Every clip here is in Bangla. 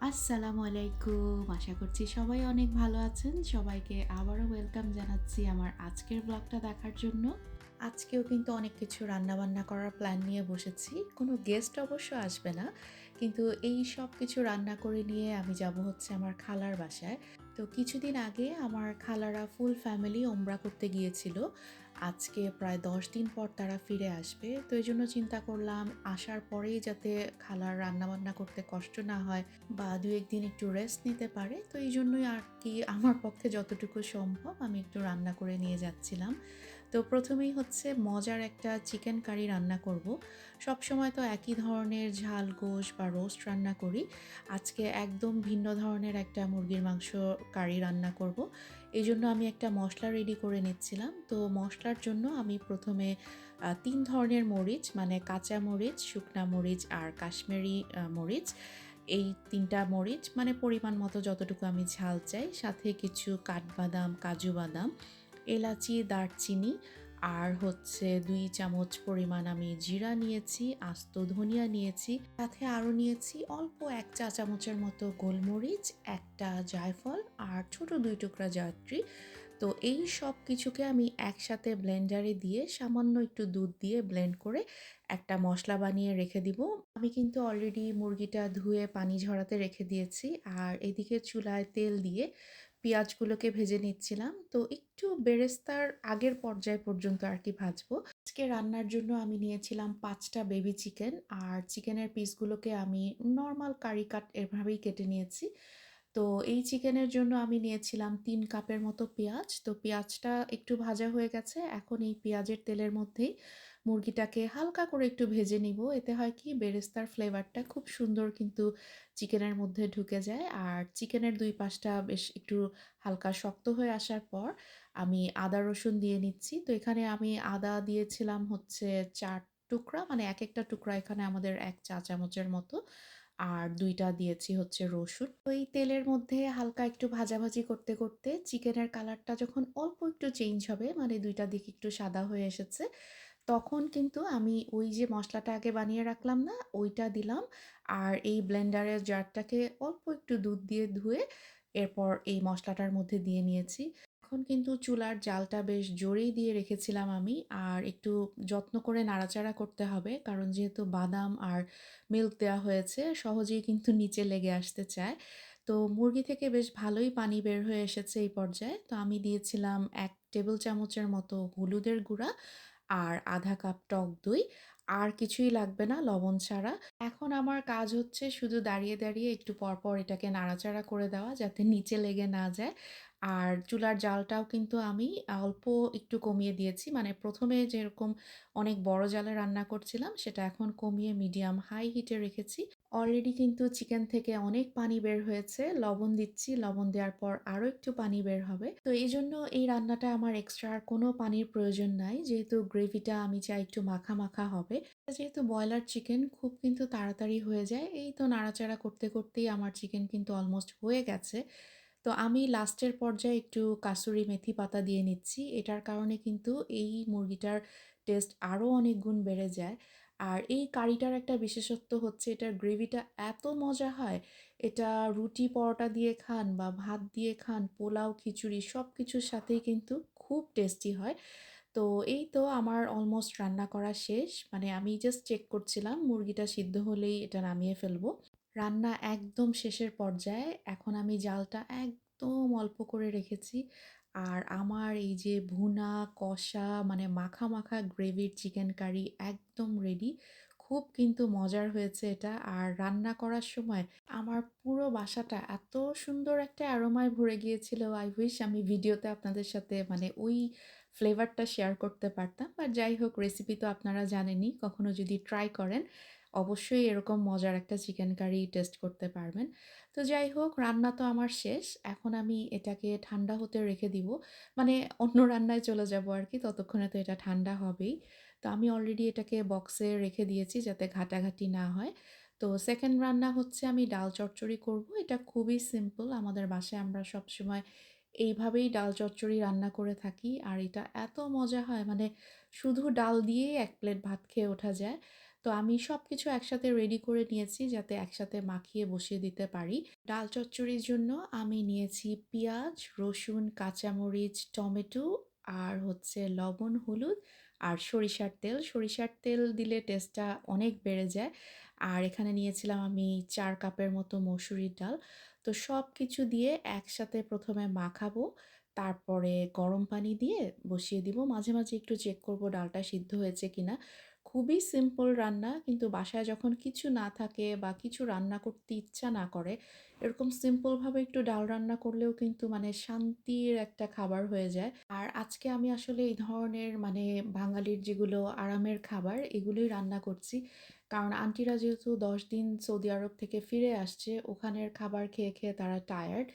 আসসালামু আলাইকুম আশা করছি সবাই অনেক ভালো আছেন। সবাইকে আবারও ওয়েলকাম জানাচ্ছি আমার আজকের ব্লগটা দেখার জন্য। আজকেও কিন্তু অনেক কিছু রান্নাবান্না করার প্ল্যান নিয়ে বসেছি। কোনো গেস্ট অবশ্য আসবে না। কিন্তু এই সব কিছু রান্না করে নিয়ে আমি যাব হচ্ছে আমার খালার বাসায়। তো কিছুদিন আগে আমার খালারা ফুল ফ্যামিলি ওমরা করতে গিয়েছিল। আজকে প্রায় দশ দিন পর তারা ফিরে আসবে। তো এই জন্য চিন্তা করলাম আসার পরেই যাতে খালার রান্নাবান্না করতে কষ্ট না হয় বা দু একদিন একটু রেস্ট নিতে পারে। তো এই জন্যই আর কি আমার পক্ষে যতটুকু সম্ভব আমি একটু রান্না করে নিয়ে যাচ্ছিলাম। তো প্রথমেই হচ্ছে মজার একটা চিকেন কারি রান্না করব। সব সময় তো একই ধরনের ঝাল, গোশ বা রোস্ট রান্না করি। আজকে একদম ভিন্ন ধরনের একটা মুরগির মাংস কারি রান্না করব। এই জন্য আমি একটা মশলা রেডি করে নিচ্ছিলাম। তো মশলার জন্য আমি প্রথমে তিন ধরনের মরিচ মানে কাঁচা মরিচ, শুকনা মরিচ আর কাশ্মীরি মরিচ। এই তিনটা মরিচ মানে পরিমাণ মতো যতটুকু আমি ঝাল চাই। সাথে কিছু কাঠবাদাম, কাজু বাদাম এলাচি, দারচিনি আর হচ্ছে দুই চামচ পরিমাণ আমি জিরা নিয়েছি, আস্ত ধনিয়া নিয়েছি, সাথে আরও নিয়েছি অল্প এক চা চামচের মতো গোলমরিচ, একটা জায়ফল আর ছোট দুই টুকরা জয়ত্রী। তো এই সব কিছুকে আমি একসাথে ব্লেন্ডারে দিয়ে সামান্য একটু দুধ দিয়ে ব্লেন্ড করে একটা মশলা বানিয়ে রেখে দিব। আমি কিন্তু অলরেডি মুরগিটা ধুয়ে পানি ঝরাতে রেখে দিয়েছি আর এদিকে চুলায় তেল দিয়ে পেঁয়াজগুলোকে ভেজে নিচ্ছিলাম। তো একটু বেরেস্তার আগের পর্যায় পর্যন্ত আর কি ভাজবো। আজকে রান্নার জন্য আমি নিয়েছিলাম পাঁচটা বেবি চিকেন আর চিকেনের পিসগুলোকে আমি নর্মাল কারি কাট এভাবেই কেটে নিয়েছি। তো এই চিকেনের জন্য আমি নিয়েছিলাম তিন কাপের মতো পেঁয়াজ। তো পেঁয়াজটা একটু ভাজা হয়ে গেছে। এখন এই পেঁয়াজের তেলের মধ্যেই মুরগিটাকে হালকা করে একটু ভেজে নিব। এতে হয় কি, বেরেস্তার ফ্লেভারটা খুব সুন্দর কিন্তু চিকেনের মধ্যে ঢুকে যায়। আর চিকেনের দুই পাশটা বেশ একটু হালকা শক্ত হয়ে আসার পর আমি আদা রসুন দিয়ে নিচ্ছি। তো এখানে আমি আদা দিয়েছিলাম হচ্ছে চার টুকরা মানে এক একটা টুকরা এখানে আমাদের এক চা চামচের মতো। আর দুইটা দিয়েছি হচ্ছে রসুন। ওই তেলের মধ্যে হালকা একটু ভাজাভাজি করতে করতে চিকেনের কালারটা যখন অল্প একটু চেঞ্জ হবে মানে দুইটা দিক একটু সাদা হয়ে এসেছে তখন কিন্তু আমি ওই যে মশলাটা আগে বানিয়ে রাখলাম না, ওইটা দিলাম। আর এই ব্লেন্ডারের জারটাকে অল্প একটু দুধ দিয়ে ধুয়ে এরপর এই মশলাটার মধ্যে দিয়ে নিয়েছি। এখন কিন্তু চুলার জালটা বেশ জোরেই দিয়ে রেখেছিলাম আমি। আর একটু যত্ন করে নাড়াচাড়া করতে হবে, কারণ যেহেতু বাদাম আর মিল্ক দেওয়া হয়েছে, সহজেই কিন্তু নিচে লেগে আসতে চায়। তো মুরগি থেকে বেশ ভালোই পানি বের হয়ে এসেছে এই পর্যায়ে। তো আমি দিয়েছিলাম এক টেবিল চামচের মতো হলুদের গুঁড়া আর আধা কাপ টক দই, আর কিছুই লাগবে না লবণ ছাড়া। এখন আমার কাজ হচ্ছে শুধু দাঁড়িয়ে দাঁড়িয়ে একটু পরপর এটাকে নাড়াচাড়া করে দেওয়া যাতে নিচে লেগে না যায়। আর চুলার জালটাও কিন্তু আমি অল্প একটু কমিয়ে দিয়েছি। মানে প্রথমে যেরকম অনেক বড় জালে রান্না করছিলাম, সেটা এখন কমিয়ে মিডিয়াম হাই হিটে রেখেছি। অলরেডি কিন্তু চিকেন থেকে অনেক পানি বের হয়েছে। লবণ দিচ্ছি, লবণ দেওয়ার পর আরও একটু পানি বের হবে। তো এই জন্য এই রান্নাটা আমার এক্সট্রা আর কোনো পানির প্রয়োজন নাই। যেহেতু গ্রেভিটা আমি চাই একটু মাখা মাখা হবে। যেহেতু ব্রয়লার চিকেন খুব কিন্তু তাড়াতাড়ি হয়ে যায়। এই তো নাড়াচাড়া করতে করতেই আমার চিকেন কিন্তু অলমোস্ট হয়ে গেছে। তো আমি লাস্টের পর্যায়ে একটু কাসুরি মেথি পাতা দিয়ে নিচ্ছি। এটার কারণে কিন্তু এই মুরগিটার টেস্ট আরও অনেক গুণ বেড়ে যায়। আর এই কারিটার একটা বিশেষত্ব হচ্ছে এটার গ্রেভিটা এত মজা হয়। এটা রুটি পরোটা দিয়ে খান বা ভাত দিয়ে খান, পোলাও, খিচুড়ি সব কিছুর সাথেই কিন্তু খুব টেস্টি হয়। তো এই তো আমার অলমোস্ট রান্না করা শেষ। মানে আমি জাস্ট চেক করছিলাম, মুরগিটা সিদ্ধ হলেই এটা নামিয়ে ফেলব। রান্না একদম শেষের পর্যায়ে। এখন আমি জালটা একদম অল্প করে রেখেছি। আর আমার এই যে ভুনা, কষা মানে মাখা মাখা গ্রেভির চিকেন কারি একদম রেডি খুব কিন্তু মজার হয়েছে এটা। আর রান্না করার সময় আমার পুরো বাসাটা এত সুন্দর একটা অ্যারোমায় ভরে গিয়েছিল। আই উইশ আমি ভিডিওতে আপনাদের সাথে মানে ওই ফ্লেভারটা শেয়ার করতে পারতাম। বা যাই হোক রেসিপি তো আপনারা জানেনই, কখনো যদি ট্রাই করেন অবশ্যই এরকম মজার একটা চিকেন কারি টেস্ট করতে পারবেন। তো যাই হোক রান্না তো আমার শেষ। এখন আমি এটাকে ঠান্ডা হতে রেখে দিব। মানে অন্য রান্নায় চলে যাব আর কি, ততক্ষণে তো এটা ঠান্ডা হবেই। তো আমি অলরেডি এটাকে বক্সে রেখে দিয়েছি যাতে ঘাটাঘাটি না হয়। তো সেকেন্ড রান্না হচ্ছে আমি ডাল চচ্চড়ি করব। এটা খুবই সিম্পল আমাদের বাসায় আমরা সবসময় এইভাবেই ডাল চচ্চড়ি রান্না করে থাকি। আর এটা এত মজা হয় মানে শুধু ডাল দিয়েই এক প্লেট ভাত খেয়ে ওঠা যায়। তো আমি সব কিছু একসাথে রেডি করে নিয়েছি যাতে একসাথে মাখিয়ে বসিয়ে দিতে পারি। ডাল চচ্চড়ির জন্য আমি নিয়েছি পেঁয়াজ, রসুন, কাঁচামরিচ, টমেটো আর হচ্ছে লবণ, হলুদ আর সরিষার তেল। সরিষার তেল দিলে টেস্টটা অনেক বেড়ে যায়। আর এখানে নিয়েছিলাম আমি চার কাপের মতো মসুরির ডাল। তো সব কিছু দিয়ে একসাথে প্রথমে মাখাবো, তারপরে গরম পানি দিয়ে বসিয়ে দিব। মাঝে মাঝে একটু চেক করব ডালটা সিদ্ধ হয়েছে কিনা। খুবই সিম্পল রান্না, কিন্তু বাসায় যখন কিছু না থাকে বা কিছু রান্না করতে ইচ্ছা না করে, এরকম সিম্পলভাবে একটু ডাল রান্না করলেও কিন্তু মানে শান্তির একটা খাবার হয়ে যায়। আর আজকে আমি আসলে এই ধরনের মানে বাঙালির যেগুলো আরামের খাবার, এগুলোই রান্না করছি। কারণ আন্টিরা যেহেতু দশ দিন সৌদি আরব থেকে ফিরে আসছে, ওখানের খাবার খেয়ে খেয়ে তারা টায়ার্ড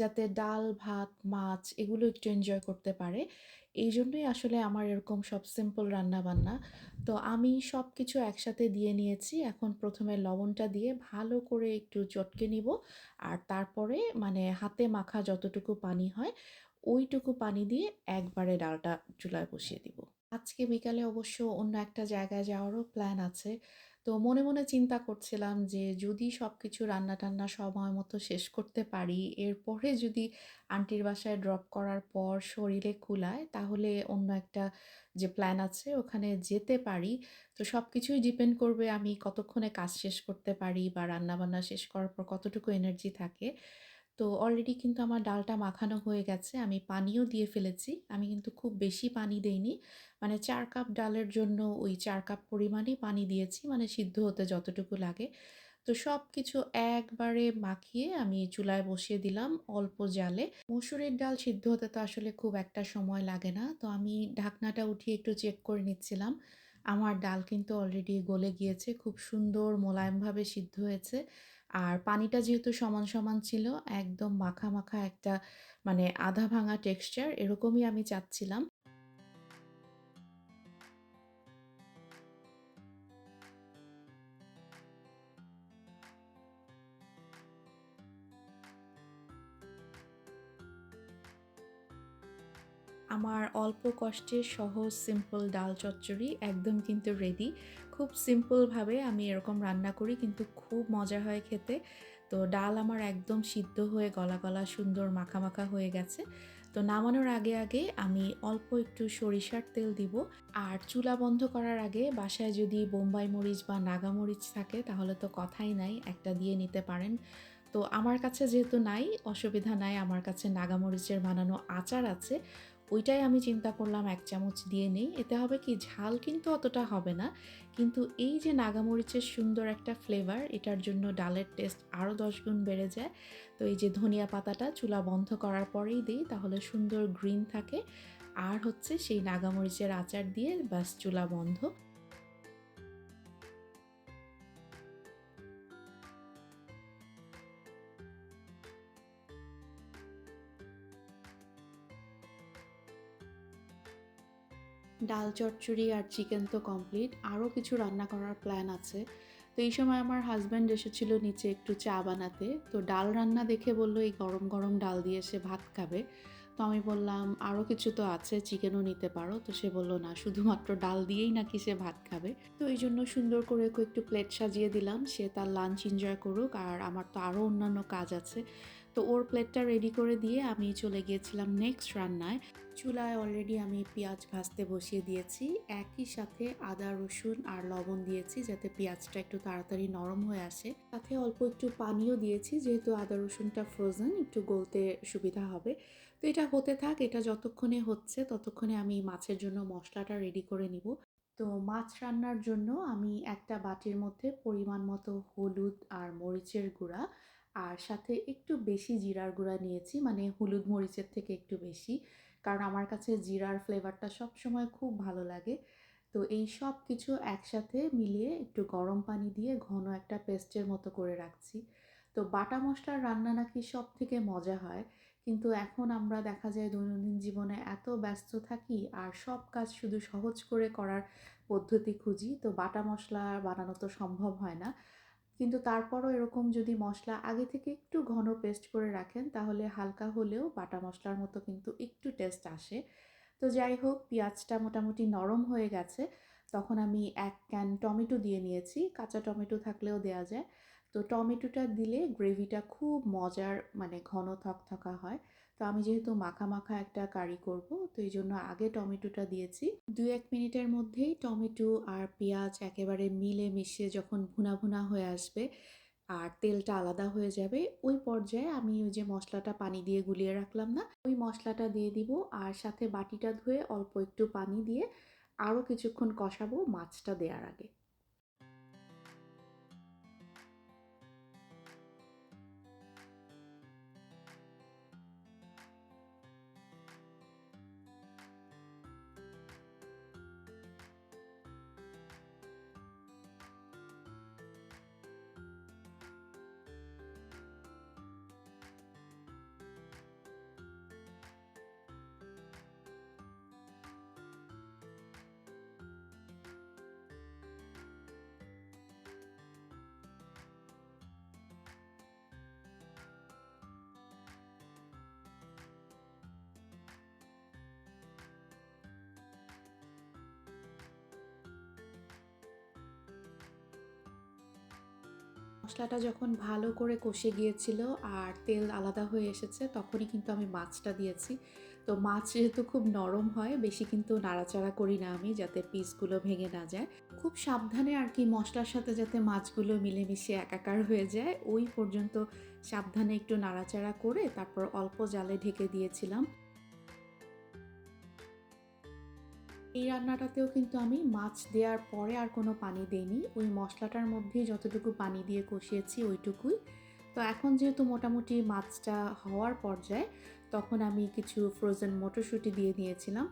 যাতে ডাল, ভাত, মাছ এগুলো একটু এনজয় করতে পারে। এই জন্যই আসলে আমার এরকম সব সিম্পল রান্না বান্না তো আমি সব কিছু একসাথে দিয়ে নিয়েছি। এখন প্রথমে লবণটা দিয়ে ভালো করে একটু চটকে নিব। আর তারপরে মানে হাতে মাখা যতটুকু পানি হয়, ওইটুকু পানি দিয়ে একবারে ডালটা চুলায় বসিয়ে দিব। আজকে বিকালে অবশ্য অন্য একটা জায়গায় যাওয়ারও প্ল্যান আছে। তো মনে মনে চিন্তা করছিলাম যে যদি সব কিছু রান্না টান্না সময় মতো শেষ করতে পারি, এরপরে যদি আন্টির বাসায় ড্রপ করার পর শরীরে কুলায়, তাহলে অন্য একটা যে প্ল্যান আছে ওখানে যেতে পারি। তো সব কিছুই ডিপেন্ড করবে আমি কতক্ষণে কাজ শেষ করতে পারি বা রান্নাবান্না শেষ করার পর কতটুকু এনার্জি থাকে। তো অলরেডি কিন্তু আমার ডালটা মাখানো হয়ে গেছে। আমি পানিও দিয়ে ফেলেছি। আমি কিন্তু খুব বেশি পানি দেইনি। মানে চার কাপ ডালের জন্য ওই চার কাপ পরিমাণই পানি দিয়েছি। মানে সিদ্ধ হতে যতটুকু লাগে। তো সব কিছু একবারে মাখিয়ে আমি চুলায় বসিয়ে দিলাম অল্প জালে। মসুরের ডাল সিদ্ধ হতে তো আসলে খুব একটা সময় লাগে না। তো আমি ঢাকনাটা উঠিয়ে একটু চেক করে নিচ্ছিলাম। আমার ডাল কিন্তু অলরেডি গলে গিয়েছে। খুব সুন্দর মোলায়েমভাবে সিদ্ধ হয়েছে। আর পানিটা যেহেতু সমান সমান ছিল, একদম মাখা মাখা একটা মানে আধা ভাঙা টেক্সচার এরকমই আমি চাচ্ছিলাম। আমার অল্প কষ্টে সহজ সিম্পল ডাল চচ্চড়ি একদম কিন্তু রেডি খুব সিম্পলভাবে আমি এরকম রান্না করি, কিন্তু খুব মজা হয় খেতে। তো ডাল আমার একদম সিদ্ধ হয়ে গলা গলা সুন্দর মাখা মাখা হয়ে গেছে। তো নামানোর আগে আগে আমি অল্প একটু সরিষার তেল দিব। আর চুলা বন্ধ করার আগে বাসায় যদি বোম্বাই মরিচ বা নাগা মরিচ থাকে, তাহলে তো কথাই নাই, একটা দিয়ে নিতে পারেন। তো আমার কাছে যেহেতু নাই, অসুবিধা নাই, আমার কাছে নাগামরিচের বানানো আচার আছে। ওইটাই আমি চিন্তা করলাম, এক চামচ দিয়ে নেই। এতে হবে কি, ঝাল কিন্তু অতটা হবে না। কিন্তু এই যে নাগামরিচের সুন্দর একটা ফ্লেভার এটার জন্য ডালের টেস্ট আরও দশ গুণ বেড়ে যায়। তো এই যে ধনিয়া পাতাটা চুলা বন্ধ করার পরেই দিই, তাহলে সুন্দর গ্রিন থাকে। আর হচ্ছে সেই নাগামরিচের আচার দিয়ে ব্যাস চুলা বন্ধ। ডাল চচ্চড়ি আর চিকেন তো কমপ্লিট আরও কিছু রান্না করার প্ল্যান আছে। তো এই সময় আমার হাজব্যান্ড এসেছিল নিচে একটু চা বানাতে। তো ডাল রান্না দেখে বলল, এই গরম গরম ডাল দিয়ে সে ভাত খাবে। তো আমি বললাম, আরও কিছু তো আছে, চিকেনও নিতে পারো। তো সে বলল, না, শুধুমাত্র ডাল দিয়েই নাকি সে ভাত খাবে। তো এই জন্য সুন্দর করে একটু প্লেট সাজিয়ে দিলাম। সে তার লাঞ্চ এনজয় করুক আর আমার তো আরও অন্যান্য কাজ আছে। তো ওর প্লেটটা রেডি করে দিয়ে আমি চলে গিয়েছিলাম নেক্সট রান্নায়। চুলায় অলরেডি আমি পেঁয়াজ ভাজতে বসিয়ে দিয়েছি। একই সাথে আদা, রসুন আর লবণ দিয়েছি যাতে পেঁয়াজটা একটু তাড়াতাড়ি নরম হয়ে আসে। সাথে অল্প একটু পানিও দিয়েছি যেহেতু আদা, রসুনটা ফ্রোজেন একটু গলতে সুবিধা হবে। তো এটা হতে থাক, এটা যতক্ষণে হচ্ছে ততক্ষণে আমি মাছের জন্য মশলাটা রেডি করে নিব। তো মাছ রান্নার জন্য আমি একটা বাটির মধ্যে পরিমাণ মতো হলুদ আর মরিচের গুঁড়া আর সাথে একটু বেশি জিরার গুঁড়া নিয়েছি মানে হলুদ মরিচের থেকে একটু বেশি। কারণ আমার কাছে জিরার ফ্লেভারটা সব সময় খুব ভালো লাগে। তো এই সব কিছু একসাথে মিলিয়ে একটু গরম পানি দিয়ে ঘন একটা পেস্টের মতো করে রাখছি। তো বাটা মশলার রান্না নাকি সব থেকে মজা হয়, কিন্তু এখন আমরা দেখা যায় দৈনন্দিন জীবনে এত ব্যস্ত থাকি আর সব কাজ শুধু সহজ করে করার পদ্ধতি খুঁজি, তো বাটা মশলা বানানো তো সম্ভব হয় না। কিন্তু তারপরও এরকম যদি মশলা আগে থেকে একটু ঘন পেস্ট করে রাখেন, তাহলে হালকা হলেও বাটা মশলার মতো কিন্তু একটু টেস্ট আসে। তো যাই হোক, পেঁয়াজটা মোটামুটি নরম হয়ে গেছে। তখন আমি এক ক্যান টমেটো দিয়ে নিয়েছি। কাঁচা টমেটো থাকলেও দেওয়া যায়। তো টমেটোটা দিলে গ্রেভিটা খুব মজার মানে ঘন থকথকা হয়। তো আমি যেহেতু মাখা মাখা একটা কারি করব, তো এই জন্য আগে টমেটোটা দিয়েছি। দু এক মিনিটের মধ্যেই টমেটো আর পেঁয়াজ একেবারে মিলে মিশিয়ে যখন ভুনা ভুনা হয়ে আসবে আর তেলটা আলাদা হয়ে যাবে, ওই পর্যায়ে আমি ওই যে মশলাটা পানি দিয়ে গুলিয়ে রাখলাম না, ওই মশলাটা দিয়ে দিব আর সাথে বাটিটা ধুয়ে অল্প একটু পানি দিয়ে আরও কিছুক্ষণ কষাবো মাছটা দেওয়ার আগে। মশলাটা যখন ভালো করে কষে গিয়েছিল আর তেল আলাদা হয়ে এসেছে, তখনই কিন্তু আমি মাছটা দিয়েছি। তো মাছ যেহেতু খুব নরম হয়, বেশি কিন্তু নাড়াচাড়া করি না আমি যাতে পিসগুলো ভেঙে না যায়। খুব সাবধানে আর কি মশলার সাথে যাতে মাছগুলো মিলেমিশে একাকার হয়ে যায়, ওই পর্যন্ত সাবধানে একটু নাড়াচাড়া করে তারপর অল্প জালে ঢেকে দিয়েছিলাম। এই রান্নাটাতেও কিন্তু আমি মাছ দেওয়ার পরে আর কোনো পানি দেইনি। ওই মশলাটার মধ্যেই যতটুকু পানি দিয়ে কষিয়েছি ওইটুকুই। তো এখন যেহেতু মোটামুটি মাছটা হওয়ার পর্যায়ে, তখন আমি কিছু ফ্রোজেন মটরশুঁটি দিয়ে দিয়েছিলাম।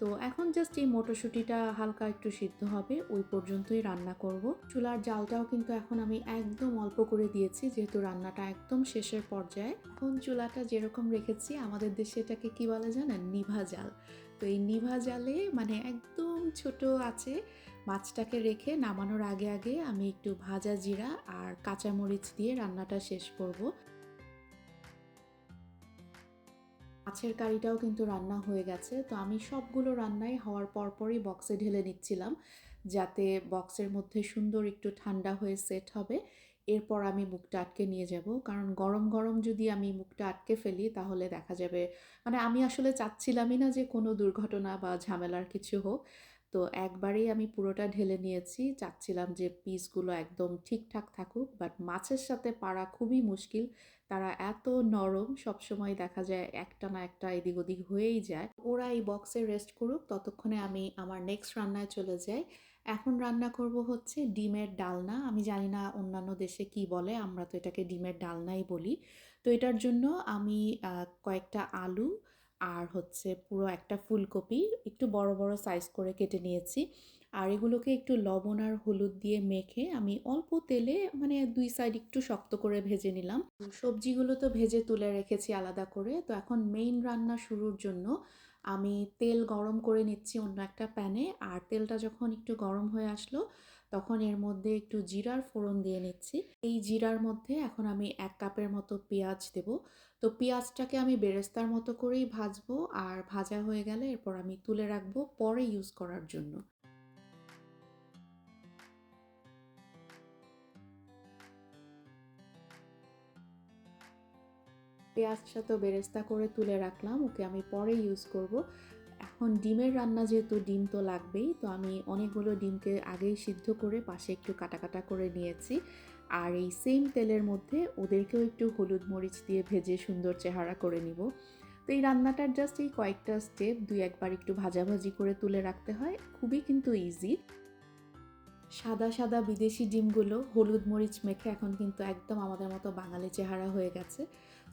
তো এখন জাস্ট এই মটরশুঁটিটা হালকা একটু সিদ্ধ হবে, ওই পর্যন্তই রান্না করব। চুলার জালটাও কিন্তু এখন আমি একদম অল্প করে দিয়েছি, যেহেতু রান্নাটা একদম শেষের পর্যায়ে। এখন চুলাটা যেরকম রেখেছি, আমাদের দেশে এটাকে কি বলে জানেন? নিভা জাল। তো এই নিভা জালে মানে একদম ছোট আছে, মাছটাকে রেখে নামানোর আগে আগে আমি একটু ভাজা জিরা আর কাঁচামরিচ দিয়ে রান্নাটা শেষ করব। মাছের কারিটাও কিন্তু রান্না হয়ে গেছে, তো আমি সবগুলো রান্নাই হওয়ার পরপরই বক্সে ঢেলে নিচ্ছিলাম, যাতে বক্সের মধ্যে সুন্দর একটু ঠান্ডা হয়ে সেট হবে। এরপর আমি মুখটা আটকে নিয়ে যাব। কারণ গরম গরম যদি আমি মুখটা আটকে ফেলি, তাহলে দেখা যাবে মানে আমি আসলে চাচ্ছিলামই না যে কোনো দুর্ঘটনা বা ঝামেলার কিছু হোক। তো একবারেই আমি পুরোটা ঢেলে নিয়েছি। চাচ্ছিলাম যে পিসগুলো একদম ঠিকঠাক থাকুক বাট মাছের সাথে পারা খুবই মুশকিল। তারা এত নরম, সবসময় দেখা যায় একটা না একটা এদিক ওদিক হয়েই যায়। ওরা এই বক্সে রেস্ট করুক, ততক্ষণে আমি আমার নেক্সট রান্নায় চলে যাই। এখন রান্না করব হচ্ছে ডিমের ডালনা। আমি জানি না অন্যান্য দেশে কি বলে, আমরা তো এটাকে ডিমের ডালনাই বলি। তো এটার জন্য আমি কয়েকটা আলু আর হচ্ছে পুরো একটা ফুলকপি, একটু বড় বড় সাইজ করে কেটে নিয়েছি। আর এগুলোকে একটু লবণ আর হলুদ দিয়ে মেখে আমি অল্প তেলে মানে দুই সাইড একটু শক্ত করে ভেজে নিলাম। সবজিগুলো তো ভেজে তুলে রেখেছি আলাদা করে। তো এখন মেইন রান্না শুরুর জন্য আমি তেল গরম করে নিচ্ছি অন্য একটা প্যানে আর তেলটা যখন একটু গরম হয়ে আসলো, তখন এর মধ্যে একটু জিরার ফোড়ন দিয়ে নিচ্ছি। এই জিরার মধ্যে এখন আমি এক কাপের মতো পেঁয়াজ দেব। তো পেঁয়াজটাকে আমি বেরেস্তার মতো করেই ভাজবো। আর ভাজা হয়ে গেলে এরপর আমি তুলে রাখব পরে ইউজ করার জন্য। পেঁয়াজটা তো বেরেস্তা করে তুলে রাখলাম, ওকে আমি পরে ইউজ করব। এখন ডিমের রান্না যেহেতু ডিম তো লাগবেই, তো আমি অনেকগুলো ডিমকে আগেই সিদ্ধ করে পাশে একটু কাটা কাটা করে নিয়েছি। আর এই সেম তেলের মধ্যে ওদেরকেও একটু হলুদ মরিচ দিয়ে ভেজে সুন্দর চেহারা করে নিব। তো এই রান্নাটার জাস্ট এই কয়েকটা স্টেপ দুই একবার একটু ভাজাভাজি করে তুলে রাখতে হয়, খুবই কিন্তু ইজি সাদা সাদা বিদেশি ডিমগুলো হলুদ মরিচ মেখে এখন কিন্তু একদম আমাদের মতো বাঙালি চেহারা হয়ে গেছে।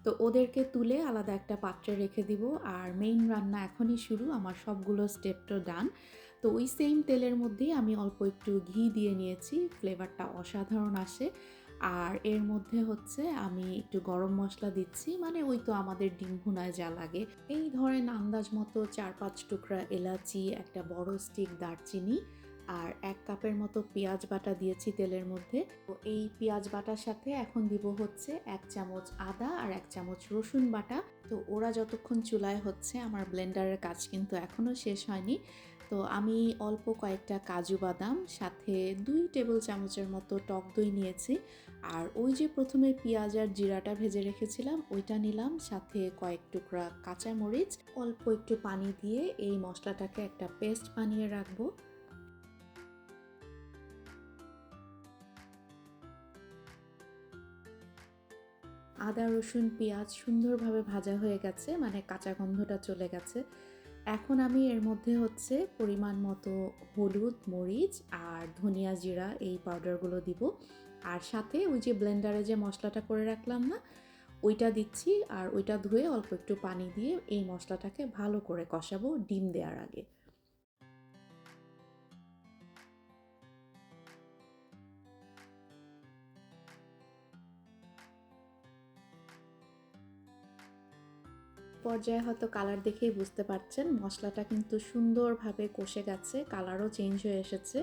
তো ওদেরকে তুলে আলাদা একটা পাত্রে রেখে দিব। আর মেইন রান্না এখনই শুরু, আমার সবগুলো স্টেপ তো ডান তো ওই সেম তেলের মধ্যেই আমি অল্প একটু ঘি দিয়ে নিয়েছি ফ্লেভারটা অসাধারণ আসে। আর এর মধ্যে হচ্ছে আমি একটু গরম মশলা দিচ্ছি মানে ওই তো আমাদের ডিম ভুনায় যা লাগে। এই ধরেন আন্দাজ মতো চার পাঁচ টুকরা এলাচি, একটা বড় স্টিক দারচিনি আর এক কাপের মতো পেঁয়াজ বাটা দিয়েছি তেলের মধ্যে। তো এই পেঁয়াজ বাটার সাথে এখন দিব হচ্ছে এক চামচ আদা আর এক চামচ রসুন বাটা। তো ওরা যতক্ষণ চুলায় হচ্ছে, আমার ব্লেন্ডারের কাজ কিন্তু এখনও শেষ হয়নি। তো আমি অল্প কয়েকটা কাজু বাদাম, সাথে দুই টেবিল চামচের মতো টক দই নিয়েছি। আর ওই যে প্রথমে পেঁয়াজ আর জিরাটা ভেজে রেখেছিলাম, ওইটা নিলাম, সাথে কয়েক টুকরা কাঁচামরিচ, অল্প একটু পানি দিয়ে এই মশলাটাকে একটা পেস্ট বানিয়ে রাখব। আদা, রসুন, পেঁয়াজ সুন্দরভাবে ভাজা হয়ে গেছে মানে কাঁচা গন্ধটা চলে গেছে। এখন আমি এর মধ্যে হচ্ছে পরিমাণ মতো হলুদ, মরিচ আর ধনিয়া জিরা এই পাউডারগুলো দিব। আর সাথে ওই যে ব্লেন্ডারে যে মশলাটা করে রাখলাম না, ওইটা দিচ্ছি। আর ওইটা ধুয়ে অল্প একটু পানি দিয়ে এই মশলাটাকে ভালো করে কষাবো ডিম দেওয়ার আগে। পর্যায়ে হয়তো কালার দেখেই বুঝতে পারছেন। মশলাটা কিন্তু সুন্দরভাবে কষে গেছে কালারও চেঞ্জ হয়ে এসেছে।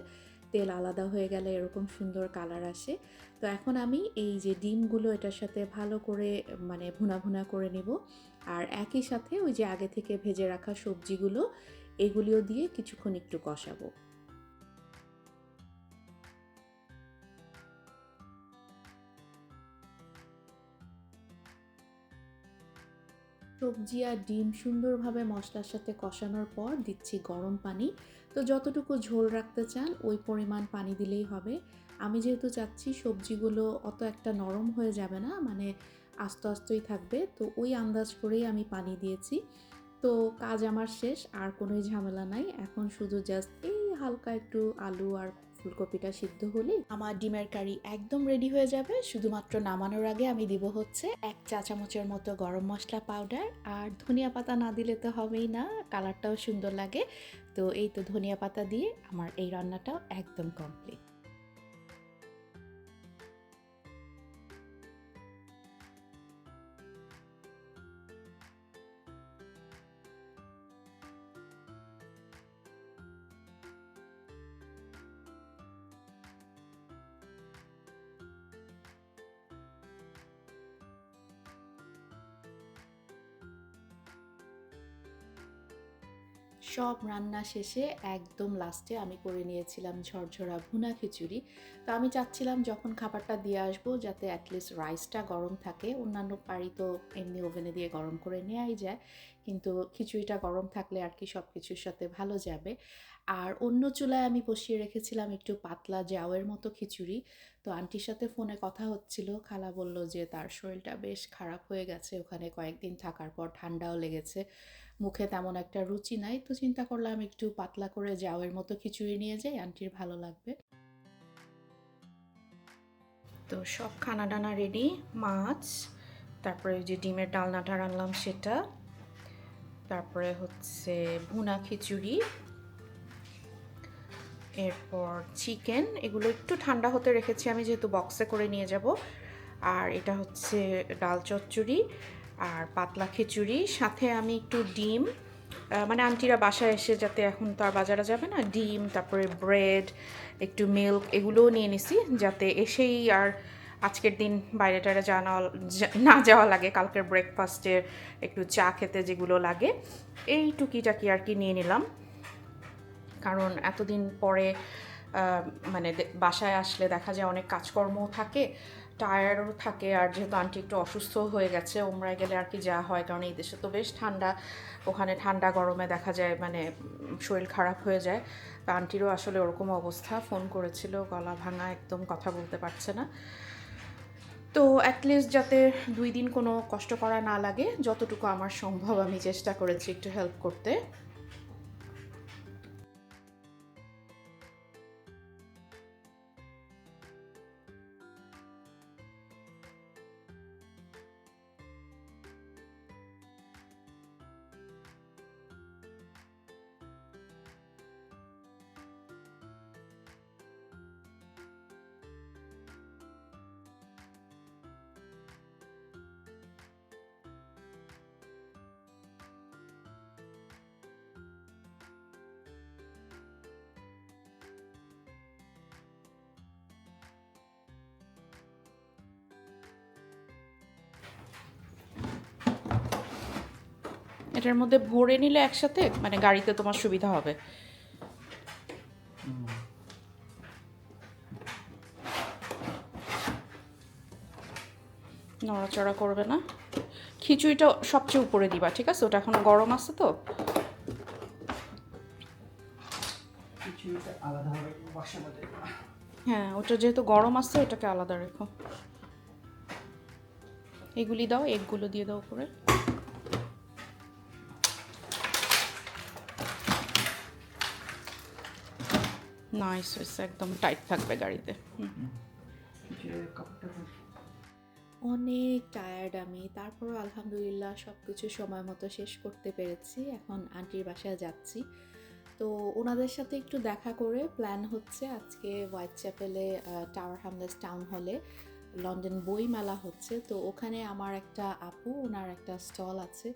তেল আলাদা হয়ে গেলে এরকম সুন্দর কালার আসে। তো এখন আমি এই যে ডিমগুলো এটার সাথে ভালো করে মানে ভুনা ভুনা করে নেব। আর একই সাথে ওই যে আগে থেকে ভেজে রাখা সবজিগুলো, এগুলিও দিয়ে কিছুক্ষণ একটু কষাবো। সবজি আর ডিম সুন্দরভাবে মশলার সাথে কষানোর পর দিচ্ছি গরম পানি। তো যতটুকু ঝোল রাখতে চান, ওই পরিমাণ পানি দিলেই হবে। আমি যেহেতু চাচ্ছি সবজিগুলো অত একটা নরম হয়ে যাবে না মানে আস্তে আস্তই থাকবে, তো ওই আন্দাজ করেই আমি পানি দিয়েছি। তো কাজ আমার শেষ, আর কোনোই ঝামেলা নাই। এখন শুধু জাস্ট এই হালকা একটু আলু আর ফুলকপিটা সিদ্ধ হলেই আমার ডিমের কারি একদম রেডি হয়ে যাবে। শুধুমাত্র নামানোর আগে আমি দিব হচ্ছে এক চা চামচের মতো গরম মশলা পাউডার আর ধনিয়া পাতা না দিলে তো হবেই না কালারটাও সুন্দর লাগে। তো এই তো ধনিয়া পাতা দিয়ে আমার এই রান্নাটাও একদম কমপ্লিট সব রান্না শেষে একদম লাস্টে আমি করে নিয়েছিলাম ঝরঝরা ভুনা খিচুড়ি। তো আমি চাচ্ছিলাম যখন খাবারটা দিয়ে আসব যাতে অ্যাটলিস্ট রাইসটা গরম থাকে, অন্যান্য পারি তো এমনি ওভেনে দিয়ে গরম করে নেওয়াই যায়, কিন্তু খিচুড়িটা গরম থাকলে আর কি সব কিছুর সাথে ভালো যাবে। আর অন্য চুলায় আমি বসিয়ে রেখেছিলাম একটু পাতলা জাওয়ের মতো খিচুড়ি। তো আন্টির সাথে ফোনে কথা হচ্ছিল, খালা বলল যে তার শরীরটা বেশ খারাপ হয়ে গেছে, ওখানে কয়েকদিন থাকার পর ঠান্ডাও লেগেছে। মুখে তেমন একটা রুচি নাই। তো চিন্তা করলাম একটু পাতলা করে জাওয়ের মতো খিচুড়ি নিয়ে যাই, আন্টির ভালো লাগবে। তো সব খানা ডানা রেডি মাছ, তারপরে যে ডিমের ডালনাটা রানলাম সেটা, তারপরে হচ্ছে ভুনা খিচুড়ি, এরপর চিকেন এগুলো একটু ঠান্ডা হতে রেখেছি আমি যেহেতু বক্সে করে নিয়ে যাব। আর এটা হচ্ছে ডাল চচ্চড়ি আর পাতলা খিচুড়ি, সাথে আমি একটু ডিম মানে আন্টিরা বাসায় এসে যাতে এখন তো আর বাজারে যাবে না, ডিম, তারপরে ব্রেড, একটু মিল্ক এগুলোও নিয়ে নিছি যাতে এসেই আর আজকের দিন বাইরে টাইরে জানা না যাওয়া লাগে, কালকের ব্রেকফাস্টের একটু চা খেতে যেগুলো লাগে। এই টুকিটাকি আর কি নিয়ে নিলাম। কারণ এতদিন পরে মানে বাসায় আসলে দেখা যায় অনেক কাজকর্মও থাকে টায়ার্ডও থাকে আর যেহেতু আন্টি একটু অসুস্থ হয়ে গেছে ওমরায় গেলে আর কি যা হয়, কারণ এই দেশে তো বেশ ঠান্ডা। ওখানে ঠান্ডা গরমে দেখা যায় মানে শরীর খারাপ হয়ে যায়। তো আন্টিরও আসলে ওরকম অবস্থা ফোন করেছিল, গলা ভাঙা, একদম কথা বলতে পারছে না। তো অ্যাটলিস্ট যাতে দুই দিন কোনো কষ্ট করা না লাগে, যতটুকু আমার সম্ভব আমি চেষ্টা করেছি একটু হেল্প করতে। এটার মধ্যে ভরে নিলে একসাথে? মানে গাড়িতে তোমার সুবিধা হবে। নড়াচড়া করবে না। খিচুড়িটা সবচেয়ে উপরে দিবা ঠিক আছে? ওটা এখন গরম আছে তো? হ্যাঁ ওটা যেহেতু গরম আছে ওটাকে আলাদা রেখো। এগুলি দাও এগুলো দিয়ে দাও উপরে। নাইস হয়েছে একদম টাইট থাকবে গাড়িতে। অনেক টায়ার্ড আমি। তারপরও আলহামদুলিল্লাহ সব কিছু সময় মতো শেষ করতে পেরেছি। এখন আন্টির বাসায় যাচ্ছি। তো ওনাদের সাথে একটু দেখা করে প্ল্যান হচ্ছে আজকে হোয়াইট চ্যাপেলে টাওয়ার হামলেস টাউন হলে লন্ডন বই মেলা হচ্ছে। তো ওখানে আমার একটা আপু, ওনার একটা স্টল আছে।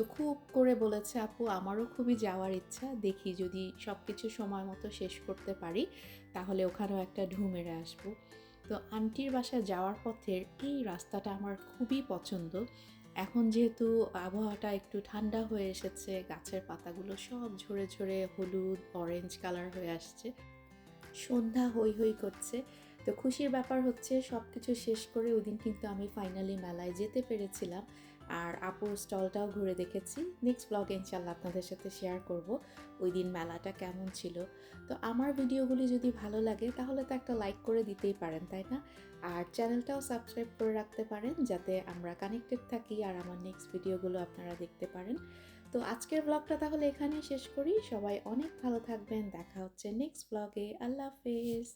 তো খুব করে বলেছে, আপু, আমারও খুবই যাওয়ার ইচ্ছা। দেখি যদি সব কিছু সময় মতো শেষ করতে পারি, তাহলে ওখানেও একটা ঢু মেরে আসব। তো আন্টির বাসা যাওয়ার পথের এই রাস্তাটা আমার খুবই পছন্দ। এখন যেহেতু আবহাওয়াটা একটু ঠান্ডা হয়ে এসেছে, গাছের পাতাগুলো সব ঝরে ঝরে হলুদ অরেঞ্জ কালার হয়ে আসছে। সন্ধ্যা হই হই করছে। তো খুশির ব্যাপার হচ্ছে সব কিছু শেষ করে ওদিন কিন্তু আমি ফাইনালি মেলায় যেতে পেরেছিলাম। আর আপুর স্টলটাও ঘুরে দেখেছি। নেক্সট ব্লগে ইনশাল্লাহ আপনাদের সাথে শেয়ার করব। ওই দিন মেলাটা কেমন ছিল। তো আমার ভিডিওগুলি যদি ভালো লাগে, তাহলে তো একটা লাইক করে দিতেই পারেন, তাই না? আর চ্যানেলটাও সাবস্ক্রাইব করে রাখতে পারেন, যাতে আমরা কানেক্টেড থাকি আর আমার নেক্সট ভিডিওগুলো আপনারা দেখতে পারেন। তো আজকের ব্লগটা তাহলে এখানেই শেষ করি। সবাই অনেক ভালো থাকবেন। দেখা হচ্ছে নেক্সট ব্লগে আল্লাহ হাফেজ।